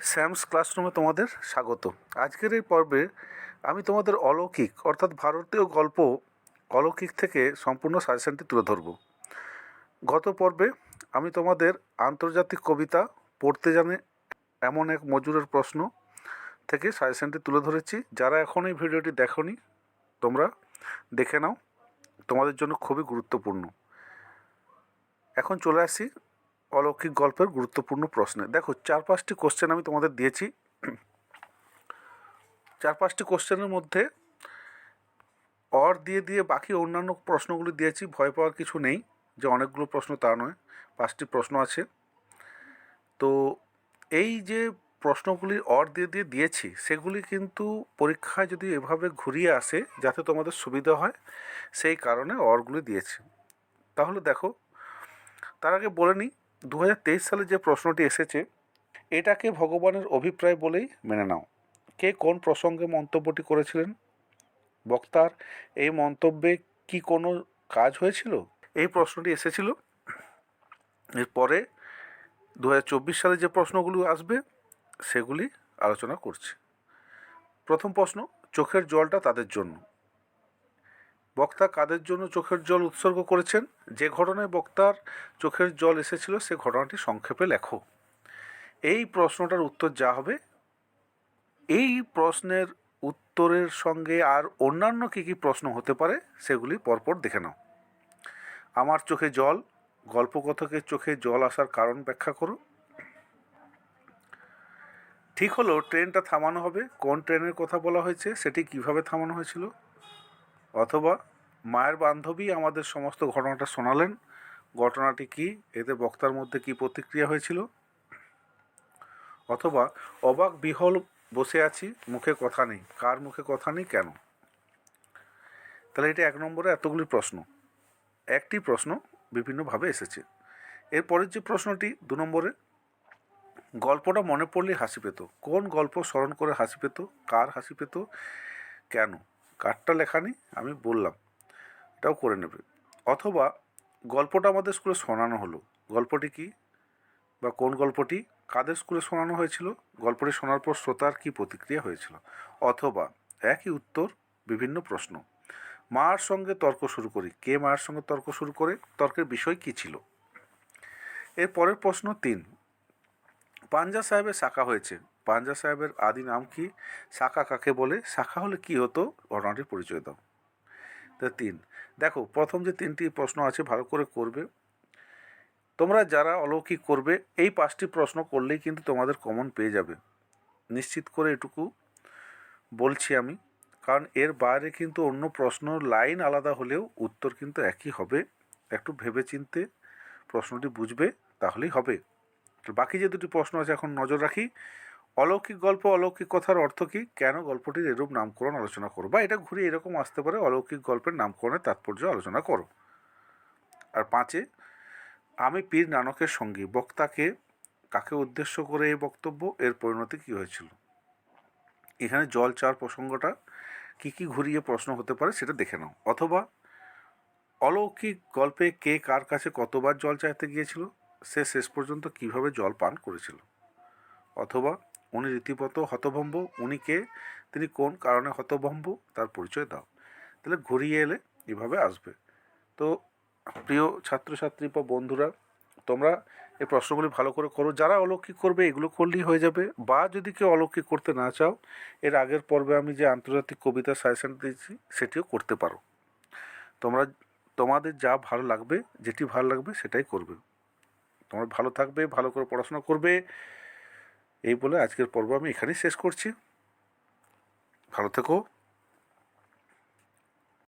Sam's ক্লাসরুমে তোমাদের স্বাগত। আজকের এই পর্বে আমি তোমাদের অলৌকিক, অর্থাৎ ভারতীয় গল্প অলৌকিক থেকে সম্পূর্ণ সাজেশনটি তুলে ধরব। গত পর্বে আমি তোমাদের আন্তর্জাতিক কবিতা পড়তে জানে এমন এক মজুরের প্রশ্ন থেকে সাজেশনটি তুলে ধরেছি। যারা এখন এই ভিডিওটি দেখোনি, তোমরা দেখে নাও। তোমাদের জন্য খুবই গুরুত্বপূর্ণ। এখন চলে আসি অলৌকিক গল্পের গুরুত্বপূর্ণ প্রশ্নে। দেখো, চার পাঁচটি কোশ্চেন আমি তোমাদের দিয়েছি। চার পাঁচটি কোশ্চেনের মধ্যে অর দিয়ে দিয়ে বাকি অন্যান্য প্রশ্নগুলি দিয়েছি, ভয় পাওয়ার কিছু নেই, যে অনেকগুলো প্রশ্ন তা নয়, পাঁচটি প্রশ্ন আছে। তো এই যে প্রশ্নগুলি অর দিয়ে দিয়ে দিয়েছি, সেগুলি কিন্তু পরীক্ষায় যদি এভাবে ঘুরিয়ে আসে, যাতে তোমাদের সুবিধা হয়, সেই কারণে অরগুলি দিয়েছি। তাহলে দেখো, তার আগে বলে নিই দু হাজার তেইশ সালে যে প্রশ্নটি এসেছে, এটাকে ভগবানের অভিপ্রায় বলেই মেনে নাও। কে কোন প্রসঙ্গে মন্তব্যটি করেছিলেন? বক্তার এই মন্তব্যে কি কোনো কাজ হয়েছিল? এই প্রশ্নটি এসেছিল। এরপরে দু হাজার চব্বিশ সালে যে প্রশ্নগুলো আসবে, সেগুলি আলোচনা করছি। প্রথম প্রশ্ন, চোখের জলটা তাদের জন্য। বক্তা কাদের জন্য চোখের জল উৎসর্গ করেছেন? যে ঘটনায় বক্তার চোখের জল এসেছিল, সে ঘটনাটি সংক্ষেপে লেখো। এই প্রশ্নটার উত্তর যা হবে। এই প্রশ্নের উত্তরের সঙ্গে আর অন্যান্য কী কী প্রশ্ন হতে পারে, সেগুলি পরপর দেখে নাও। আমার চোখে জল, গল্পকথকের চোখে জল আসার কারণ ব্যাখ্যা করো। ঠিক হলো, ট্রেনটা থামানো হবে। কোন ট্রেনের কথা বলা হয়েছে, সেটি কীভাবে থামানো হয়েছিল? অথবা মায়ের বান্ধবী আমাদের সমস্ত ঘটনাটা শোনালেন। ঘটনাটি কি? এতে বক্তার মধ্যে কি প্রতিক্রিয়া হয়েছিল? অথবা অবাক বিহল বসে আছি, মুখে কথা নেই। কার মুখে কথা নেই, কেন? তাহলে এটা এক নম্বরে এতগুলি প্রশ্ন। একটি প্রশ্ন বিভিন্নভাবে এসেছে। এরপরের যে প্রশ্নটি দু নম্বরে, গল্পটা মনে পড়লে হাসি পেত। কোন গল্প স্মরণ করে হাসি পেত? কার হাসি পেত? কেন? লেখা নেই, আমি বললাম, এটাও করে নেবে। অথবা গল্পটা আমাদের স্কুলে শোনানো হলো। গল্পটি কি বা কোন গল্পটি, কাদের স্কুলে শোনানো হয়েছিল, গল্পটি শোনার পর শ্রোতার কী প্রতিক্রিয়া হয়েছিল? অথবা একই উত্তর, বিভিন্ন প্রশ্ন। মার সঙ্গে তর্ক শুরু করি। কে মায়ের সঙ্গে তর্ক শুরু করে? তর্কের বিষয় কী ছিল? এর পরের প্রশ্ন তিন। পাঞ্জা সাহেবের শাখা হয়েছে। পাঞ্জা সাহেবের আদি নাম কি? শাখা কাকে বলে? শাখা হলে কি হতো? ঘটনাটির পরিচয় দাও। তা তিন। দেখো, প্রথম যে তিনটি প্রশ্ন আছে, ভালো করে করবে। তোমরা যারা অলৌকিক করবে, এই পাঁচটি প্রশ্ন করলেই কিন্তু তোমাদের কমন পেয়ে যাবে। নিশ্চিত করে এটুকু বলছি আমি। কারণ এর বাইরে কিন্তু অন্য প্রশ্ন লাইন আলাদা হলেও উত্তর কিন্তু একই হবে। একটু ভেবে চিনতে প্রশ্নটি বুঝবে, তাহলেই হবে। বাকি যে দুটি প্রশ্ন আছে, এখন নজর রাখি। অলৌকিক গল্প, অলৌকিক কথার অর্থ কী? কেন গল্পটির এরূপ নামকরণ আলোচনা করো? বা এটা ঘুরে এরকম আসতে পারে, অলৌকিক গল্পের নামকরণের তাৎপর্য আলোচনা করো। আর পাঁচে, আমি পীর নানকের সঙ্গী, বক্তাকে কাকে উদ্দেশ্য করে এই বক্তব্য, এর পরিণতি কী হয়েছিল? এখানে জল চার প্রসঙ্গটা কী কী ঘুরিয়ে প্রশ্ন হতে পারে সেটা দেখে নাও। অথবা, অলৌকিক গল্পে কে কার কাছে কতবার জল চাইতে গিয়েছিল? সে শেষ পর্যন্ত কীভাবে জল পান করেছিল? অথবা উনি রীতিমতো হতভম্ব। উনি কে? তিনি কোন কারণে হতভম্ব? তার পরিচয় দাও। তাহলে ঘুরিয়ে এলে এভাবে আসবে। তো প্রিয় ছাত্রছাত্রী বা বন্ধুরা, তোমরা এই প্রশ্নগুলি ভালো করে করো। যারা অলৌকিক করবে, এগুলো করলেই হয়ে যাবে। বা যদি কেউ অলৌকিক করতে না চাও, এর আগের পর্বে আমি যে আন্তর্জাতিক কবিতা সাজেশন দিয়েছি, সেটিও করতে পারো। তোমরা, তোমাদের যা ভালো লাগবে, যেটি ভালো লাগবে, সেটাই করবে। তোমরা ভালো থাকবে, ভালো করে পড়াশোনা করবে। এই বলে আজকের পর্ব আমি এখানেই শেষ করছি। ভালো থেকো।